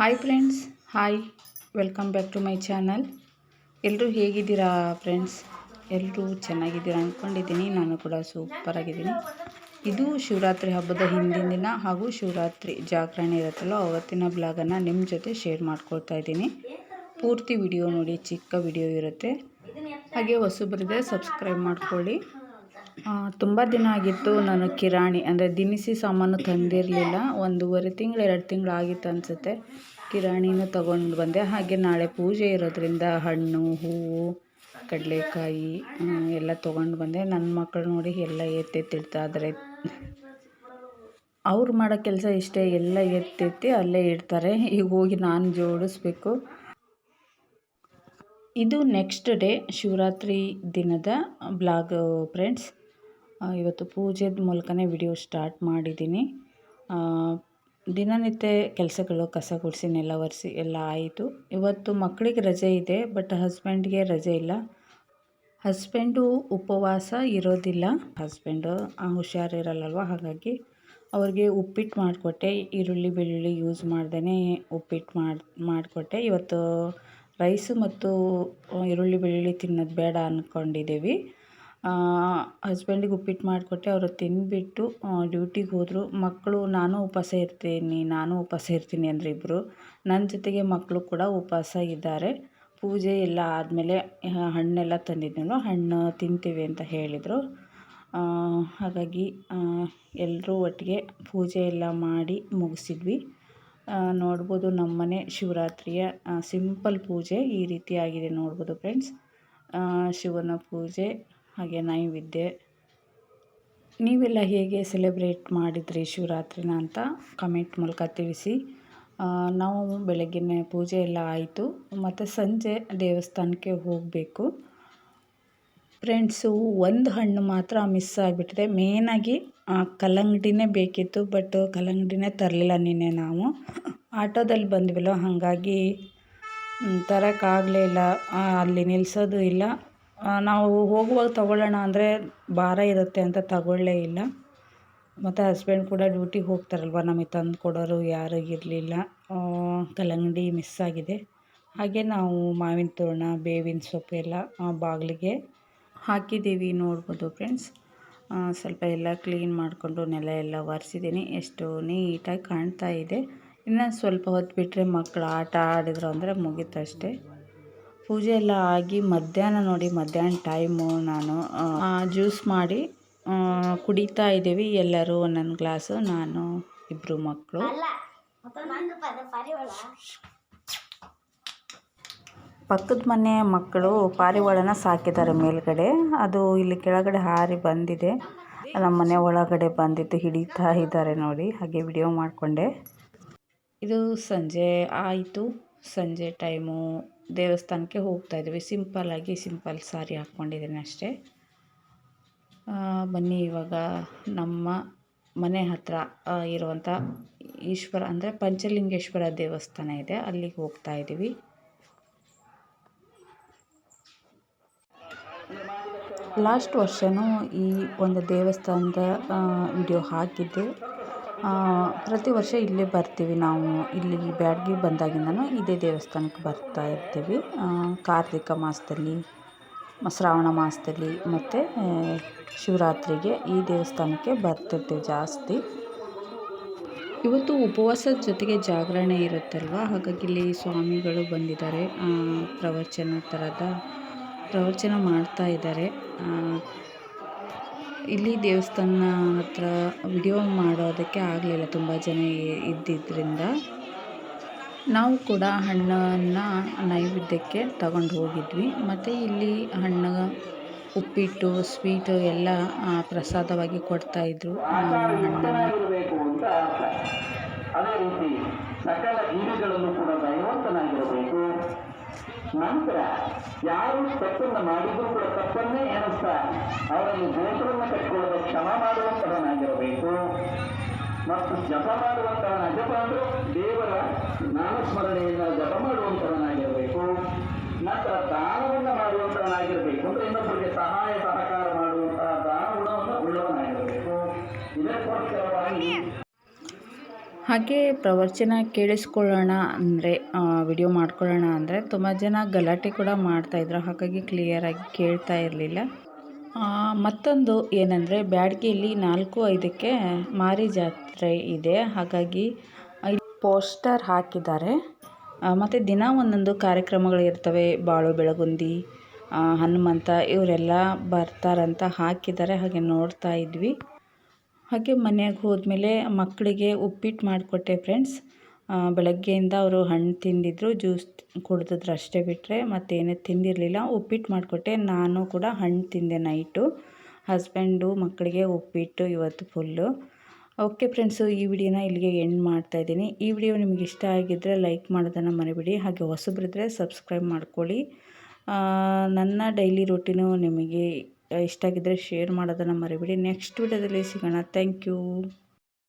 Hi friends hi welcome back to my channel ಎಲ್ಲರೂ ಹೇಗಿದ್ದೀರಾ friends ಎಲ್ಲರೂ ಚೆನ್ನಾಗಿದ್ದೀರಾ ಅಂದ್ಕೊಂಡಿದ್ದೀನಿ ನಾನು ಕೂಡ ಸೂಪರಾಗಿದ್ದೀನಿ ಇದು ಶಿವರಾತ್ರಿ ಹಬ್ಬದ ಹಿಂದಿನ ದಿನ ಹಾಗೂ ಶಿವರಾತ್ರಿ ಜಾಗರಣೆ ಇರುತ್ತಲ್ಲ, ಅವತ್ತಿನ ಬ್ಲಾಗನ್ನು ನಿಮ್ಮ ಜೊತೆ ಶೇರ್ ಮಾಡ್ಕೊಳ್ತಾ ಇದ್ದೀನಿ. ಪೂರ್ತಿ ವಿಡಿಯೋ ನೋಡಿ, ಚಿಕ್ಕ ವಿಡಿಯೋ ಇರುತ್ತೆ. ಹಾಗೆ ಹೊಸಬರಿದೆ ಸಬ್ಸ್ಕ್ರೈಬ್ ಮಾಡ್ಕೊಳ್ಳಿ. ತುಂಬ ದಿನ ಆಗಿತ್ತು ನಾನು ಕಿರಾಣಿ, ಅಂದರೆ ದಿನಸಿ ಸಾಮಾನು ತಂದಿರಲಿಲ್ಲ. ಒಂದೂವರೆ ತಿಂಗಳು, ಎರಡು ತಿಂಗಳು ಆಗಿತ್ತು ಅನಿಸುತ್ತೆ. ಕಿರಾಣಿನೂ ತಗೊಂಡು ಬಂದೆ. ಹಾಗೆ ನಾಳೆ ಪೂಜೆ ಇರೋದರಿಂದ ಹಣ್ಣು, ಹೂವು, ಕಡಲೆಕಾಯಿ ಎಲ್ಲ ತೊಗೊಂಡು ಬಂದೆ. ನನ್ನ ಮಕ್ಕಳು ನೋಡಿ ಎಲ್ಲ ಎತ್ತೆತ್ತಿಡ್ತಾ ಆದರೆ ಅವ್ರು ಮಾಡೋ ಕೆಲಸ ಇಷ್ಟೇ, ಎಲ್ಲ ಎತ್ತೆತ್ತಿ ಅಲ್ಲೇ ಇಡ್ತಾರೆ. ಈಗ ಹೋಗಿ ನಾನು ಜೋಡಿಸ್ಬೇಕು. ಇದು ನೆಕ್ಸ್ಟ್ ಡೇ ಶಿವರಾತ್ರಿ ದಿನದ ಬ್ಲಾಗ್ ಫ್ರೆಂಡ್ಸ್ ಇವತ್ತು ಪೂಜೆದ ಮೂಲಕನೇ ವಿಡಿಯೋ ಸ್ಟಾರ್ಟ್ ಮಾಡಿದ್ದೀನಿ. ದಿನನಿತ್ಯ ಕೆಲಸಗಳು, ಕಸ ಗುಡಿಸಿ ನೆಲ ಒರೆಸಿ ಎಲ್ಲ ಆಯಿತು. ಇವತ್ತು ಮಕ್ಕಳಿಗೆ ರಜೆ ಇದೆ, ಬಟ್ ಹಸ್ಬೆಂಡ್ಗೆ ರಜೆ ಇಲ್ಲ. ಹಸ್ಬೆಂಡು ಉಪವಾಸ ಇರೋದಿಲ್ಲ. ಹಸ್ಬೆಂಡು ಹುಷಾರಿರಲ್ಲಲ್ವ? ಹಾಗಾಗಿ ಅವ್ರಿಗೆ ಉಪ್ಪಿಟ್ಟು ಮಾಡಿಕೊಟ್ಟೆ. ಈರುಳ್ಳಿ, ಬೆಳ್ಳುಳ್ಳಿ ಯೂಸ್ ಮಾಡ್ದೇ ಉಪ್ಪಿಟ್ಟು ಮಾಡಿ, ಮಾಡಿಕೊಟ್ಟೆ. ಇವತ್ತು ರೈಸು ಮತ್ತು ಈರುಳ್ಳಿ, ಬೆಳ್ಳುಳ್ಳಿ ತಿನ್ನೋದು ಬೇಡ ಅಂದ್ಕೊಂಡಿದ್ದೀವಿ ಹಸ್ಬೆಂಡಿಗೆ ಉಪ್ಪಿಟ್ಟು ಮಾಡಿಕೊಟ್ಟೆ, ಅವರು ತಿಂದುಬಿಟ್ಟು ಡ್ಯೂಟಿಗೆ ಹೋದರು. ಮಕ್ಕಳು ನಾನು ಉಪವಾಸ ಇರ್ತೀನಿ, ನಾನು ಉಪವಾಸ ಇರ್ತೀನಿ ಅಂದರು ಇಬ್ಬರು ನನ್ನ ಜೊತೆಗೆ ಮಕ್ಕಳು ಕೂಡ ಉಪವಾಸ ಇದ್ದಾರೆ. ಪೂಜೆ ಎಲ್ಲ ಆದಮೇಲೆ ಹಣ್ಣೆಲ್ಲ ತಂದಿದ್ದೆನೋ ಹಣ್ಣು ತಿಂತೀವಿ ಅಂತ ಹೇಳಿದರು. ಹಾಗಾಗಿ ಎಲ್ಲರೂ ಒಟ್ಟಿಗೆ ಪೂಜೆ ಎಲ್ಲ ಮಾಡಿ ಮುಗಿಸಿದ್ವಿ. ನೋಡ್ಬೋದು ನಮ್ಮನೆ ಶಿವರಾತ್ರಿಯ ಸಿಂಪಲ್ ಪೂಜೆ ಈ ರೀತಿಯಾಗಿದೆ ನೋಡ್ಬೋದು ಫ್ರೆಂಡ್ಸ್ ಶಿವನ ಪೂಜೆ ಹಾಗೆ ನೈವೇದ್ಯ. ನೀವೆಲ್ಲ ಹೇಗೆ ಸೆಲೆಬ್ರೇಟ್ ಮಾಡಿದ್ರಿ ಶಿವರಾತ್ರಿನ ಅಂತ ಕಮೆಂಟ್ ಮೂಲಕ ತಿಳಿಸಿ. ನಾವು ಬೆಳಗ್ಗೆನೇ ಪೂಜೆ ಎಲ್ಲ ಆಯಿತು. ಮತ್ತು ಸಂಜೆ ದೇವಸ್ಥಾನಕ್ಕೆ ಹೋಗಬೇಕು. ಫ್ರೆಂಡ್ಸು ಒಂದು ಹಣ್ಣು ಮಾತ್ರ ಮಿಸ್ ಆಗಿಬಿಟ್ಟಿದೆ. ಮೇನಾಗಿ ಕಲ್ಲಂಗಡಿನೇ ಬೇಕಿತ್ತು ಬಟ್ ಕಲ್ಲಂಗಡಿನೇ ತರಲಿಲ್ಲ ನಿನ್ನೆ ನಾವು. ಆಟೋದಲ್ಲಿ ಬಂದ್ವಿಲ್ಲ, ಹಾಗಾಗಿ ತರೋಕ್ಕಾಗಲೇ ಇಲ್ಲ. ಅಲ್ಲಿ ನಿಲ್ಲಿಸೋದು ಇಲ್ಲ. ನಾವು ಹೋಗುವಾಗ ತಗೊಳ್ಳೋಣ ಅಂದರೆ ಭಾರ ಇರುತ್ತೆ ಅಂತ ತಗೊಳ್ಳೇ ಇಲ್ಲ. ಮತ್ತು ಹಸ್ಬೆಂಡ್ ಕೂಡ ಡ್ಯೂಟಿಗೆ ಹೋಗ್ತಾರಲ್ವ, ನಮಗೆ ತಂದು ಕೊಡೋರು ಯಾರೂ ಇರಲಿಲ್ಲ. ಕಲ್ಲಂಗಡಿ ಮಿಸ್ ಆಗಿದೆ. ಹಾಗೆ ನಾವು ಮಾವಿನ ತೋರಣ, ಬೇವಿನ ಸೊಪ್ಪು ಎಲ್ಲ ಬಾಗಿಲಿಗೆ ಹಾಕಿದ್ದೀವಿ ನೋಡ್ಬೋದು ಫ್ರೆಂಡ್ಸ್ ಸ್ವಲ್ಪ ಎಲ್ಲ ಕ್ಲೀನ್ ಮಾಡಿಕೊಂಡು ನೆಲ ಎಲ್ಲ ಒರೆಸಿದ್ದೀನಿ. ಎಷ್ಟು ನೀಟಾಗಿ ಕಾಣ್ತಾ ಇದೆ. ಇನ್ನು ಸ್ವಲ್ಪ ಹೊತ್ತು ಬಿಟ್ಟರೆ ಮಕ್ಕಳು ಆಟ ಆಡಿದ್ರು ಅಂದರೆ ಮುಗೀತಷ್ಟೇ ಪೂಜೆ ಎಲ್ಲ ಆಗಿ ಮಧ್ಯಾಹ್ನ ನೋಡಿ ಮಧ್ಯಾಹ್ನ ಟೈಮು ನಾನು ಜ್ಯೂಸ್ ಮಾಡಿ ಕುಡಿತಾ ಇದ್ದೀವಿ ಎಲ್ಲರೂ ಒಂದೊಂದು ಗ್ಲಾಸು ನಾನು ಇಬ್ಬರು ಮಕ್ಕಳು ಪಕ್ಕದ ಮನೆ ಮಕ್ಕಳು ಪಾರಿವಾಳನ ಸಾಕಿದ್ದಾರೆ ಮೇಲ್ಗಡೆ. ಅದು ಇಲ್ಲಿ ಕೆಳಗಡೆ ಹಾರಿ ಬಂದಿದೆ. ನಮ್ಮ ಮನೆ ಒಳಗಡೆ ಬಂದಿದ್ದು ಹಿಡಿತಾ ಇದ್ದಾರೆ ನೋಡಿ ಹಾಗೆ ವಿಡಿಯೋ ಮಾಡಿಕೊಂಡೆ. ಇದು ಸಂಜೆ ಆಯಿತು. ಸಂಜೆ ಟೈಮು ದೇವಸ್ಥಾನಕ್ಕೆ ಹೋಗ್ತಾಯಿದ್ವಿ ಸಿಂಪಲ್ಲಾಗಿ ಸಿಂಪಲ್ ಸಾರಿ ಹಾಕ್ಕೊಂಡಿದ್ದೀನಿ ಅಷ್ಟೇ. ಬನ್ನಿ, ಇವಾಗ ನಮ್ಮ ಮನೆ ಹತ್ತಿರ ಇರುವಂಥ ಈಶ್ವರ, ಅಂದರೆ ಪಂಚಲಿಂಗೇಶ್ವರ ದೇವಸ್ಥಾನ ಇದೆ. ಅಲ್ಲಿಗೆ ಹೋಗ್ತಾ ಇದ್ದೀವಿ. ಲಾಸ್ಟ್ ವರ್ಷವೂ ಈ ಒಂದು ದೇವಸ್ಥಾನದ ವಿಡಿಯೋ ಹಾಕಿದ್ದೆ. ಪ್ರತಿ ವರ್ಷ ಇಲ್ಲೇ ಬರ್ತೀವಿ ನಾವು. ಇಲ್ಲಿ ಬ್ಯಾಡಗಿ ಬಂದಾಗಿಂದನೂ ಇದೇ ದೇವಸ್ಥಾನಕ್ಕೆ ಬರ್ತಾ ಇರ್ತೀವಿ. ಕಾರ್ತಿಕ ಮಾಸದಲ್ಲಿ, ಶ್ರಾವಣ ಮಾಸದಲ್ಲಿ ಮತ್ತು ಶಿವರಾತ್ರಿಗೆ ಈ ದೇವಸ್ಥಾನಕ್ಕೆ ಬರ್ತಿರ್ತೀವಿ ಜಾಸ್ತಿ. ಇವತ್ತು ಉಪವಾಸದ ಜೊತೆಗೆ ಜಾಗರಣೆ ಇರುತ್ತಲ್ವ? ಹಾಗಾಗಿ ಇಲ್ಲಿ ಸ್ವಾಮಿಗಳು ಬಂದಿದ್ದಾರೆ. ಪ್ರವಚನ ಥರದ ಪ್ರವಚನ ಮಾಡ್ತಾ ಇದ್ದಾರೆ. ಇಲ್ಲಿ ದೇವಸ್ಥಾನ ಹತ್ರ ವಿಡಿಯೋ ಮಾಡೋದಕ್ಕೆ ಆಗಲಿಲ್ಲ. ತುಂಬ ಜನ ಇದ್ದಿದ್ದರಿಂದ ನಾವು ಕೂಡ ಹಣ್ಣನ್ನು ನೈವೇದ್ಯಕ್ಕೆ ತಗೊಂಡು ಹೋಗಿದ್ವಿ. ಮತ್ತು ಇಲ್ಲಿ ಹಣ್ಣು, ಉಪ್ಪಿಟ್ಟು ಸ್ವೀಟು ಎಲ್ಲ ಪ್ರಸಾದವಾಗಿ ಕೊಡ್ತಾಯಿದ್ರು ಹಣ್ಣನ್ನು ಅದೇ ರೀತಿ ಸಕಲ ಜೀವಿಗಳನ್ನು ಕೂಡ ದೈವಂತನಾಗಿರಬೇಕು ನಂತರ ಯಾರು ತಪ್ಪನ್ನು ಮಾಡಿದರೂ ಕೂಡ ತಪ್ಪನ್ನೇ ಎಣಿಸ್ತಾ ಅವರನ್ನು ದೋಷವನ್ನು ಕಟ್ಕೊಳ್ಳದೆ ಕ್ಷಮ ಮಾಡುವಂತಹನಾಗಿರಬೇಕು ಮತ್ತು ಜಪ ಮಾಡುವಂತಹ ಜಪ ಅಂದರೆ ದೇವರ ನಾಮಸ್ಮರಣೆಯಿಂದ ಜಪ ಮಾಡುವಂತಹನಾಗಿರಬೇಕು ನಂತರ ದಾನವನ್ನು ಮಾಡುವಂತಹನಾಗಿರಬೇಕು ಅಂದ್ರೆ ಇನ್ನೊಬ್ಬರಿಗೆ ಸಹಾಯ ಸಹಕಾರ ಮಾಡುವಂತಹ ದಾನ ಗುಣವನ್ನು ಉಳ್ಳವನಾಗಿರಬೇಕು ಇದಕ್ಕೋಸ್ಕರವಾಗಿ ಹಾಗೆ ಪ್ರವಚನ ಕೇಳಿಸ್ಕೊಳ್ಳೋಣ ಅಂದರೆ ವಿಡಿಯೋ ಮಾಡ್ಕೊಳ್ಳೋಣ ಅಂದರೆ ತುಂಬ ಜನ ಗಲಾಟೆ ಕೂಡ ಮಾಡ್ತಾಯಿದ್ರು ಹಾಗಾಗಿ ಕ್ಲಿಯರಾಗಿ ಕೇಳ್ತಾ ಇರಲಿಲ್ಲ. ಮತ್ತೊಂದು ಏನಂದರೆ, ಬ್ಯಾಡಗಿಯಲ್ಲಿ ನಾಲ್ಕು ಐದಕ್ಕೆ ಮಾರಿ ಜಾತ್ರೆ ಇದೆ. ಹಾಗಾಗಿ ಪೋಸ್ಟರ್ ಹಾಕಿದ್ದಾರೆ. ಮತ್ತು ದಿನ ಒಂದೊಂದು ಕಾರ್ಯಕ್ರಮಗಳು ಇರ್ತವೆ. ಬಾಳು, ಬೆಳಗುಂದಿ ಹನುಮಂತ, ಇವರೆಲ್ಲ ಬರ್ತಾರಂತ ಹಾಕಿದ್ದಾರೆ. ಹಾಗೆ ನೋಡ್ತಾ ಇದ್ವಿ. ಹಾಗೆ ಮನೆಗೆ ಹೋದಮೇಲೆ ಮಕ್ಕಳಿಗೆ ಉಪ್ಪಿಟ್ಟು ಮಾಡಿಕೊಟ್ಟೆ ಫ್ರೆಂಡ್ಸ್. ಬೆಳಗ್ಗೆಯಿಂದ ಅವರು ಹಣ್ಣು ತಿಂದಿದ್ರು, ಜ್ಯೂಸ್ ಕುಡಿದಿದ್ರು ಅಷ್ಟೇ ಬಿಟ್ಟರೆ ಮತ್ತೇನೂ ತಿಂದಿರಲಿಲ್ಲ. ಉಪ್ಪಿಟ್ಟು ಮಾಡಿಕೊಟ್ಟೆ. ನಾನು ಕೂಡ ಹಣ್ಣು ತಿಂದೆ ನೈಟು. ಹಸ್ಬೆಂಡು, ಮಕ್ಕಳಿಗೆ ಉಪ್ಪಿಟ್ಟು ಇವತ್ತು ಫುಲ್ಲು. ಓಕೆ ಫ್ರೆಂಡ್ಸು, ಈ ವಿಡಿಯೋನ ಇಲ್ಲಿಗೆ ಎಂಡ್ ಮಾಡ್ತಾಯಿದ್ದೀನಿ ಈ ವಿಡಿಯೋ ನಿಮಗೆ ಇಷ್ಟ ಆಗಿದ್ದರೆ ಲೈಕ್ ಮಾಡೋದನ್ನು ಮರಿಬೇಡಿ. ಹಾಗೆ ಹೊಸಬ್ರಿದ್ರೆ ಸಬ್ಸ್ಕ್ರೈಬ್ ಮಾಡ್ಕೊಳ್ಳಿ. ನನ್ನ ಡೈಲಿ ರೂಟೀನು ನಿಮಗೆ ಇಷ್ಟ ಆಗಿದ್ದರೆ ಶೇರ್ ಮಾಡೋದನ್ನು ಮರಿಬೇಡಿ. ನೆಕ್ಸ್ಟ್ ವೀಡಿಯೋದಲ್ಲಿ ಸಿಗೋಣ. Thank you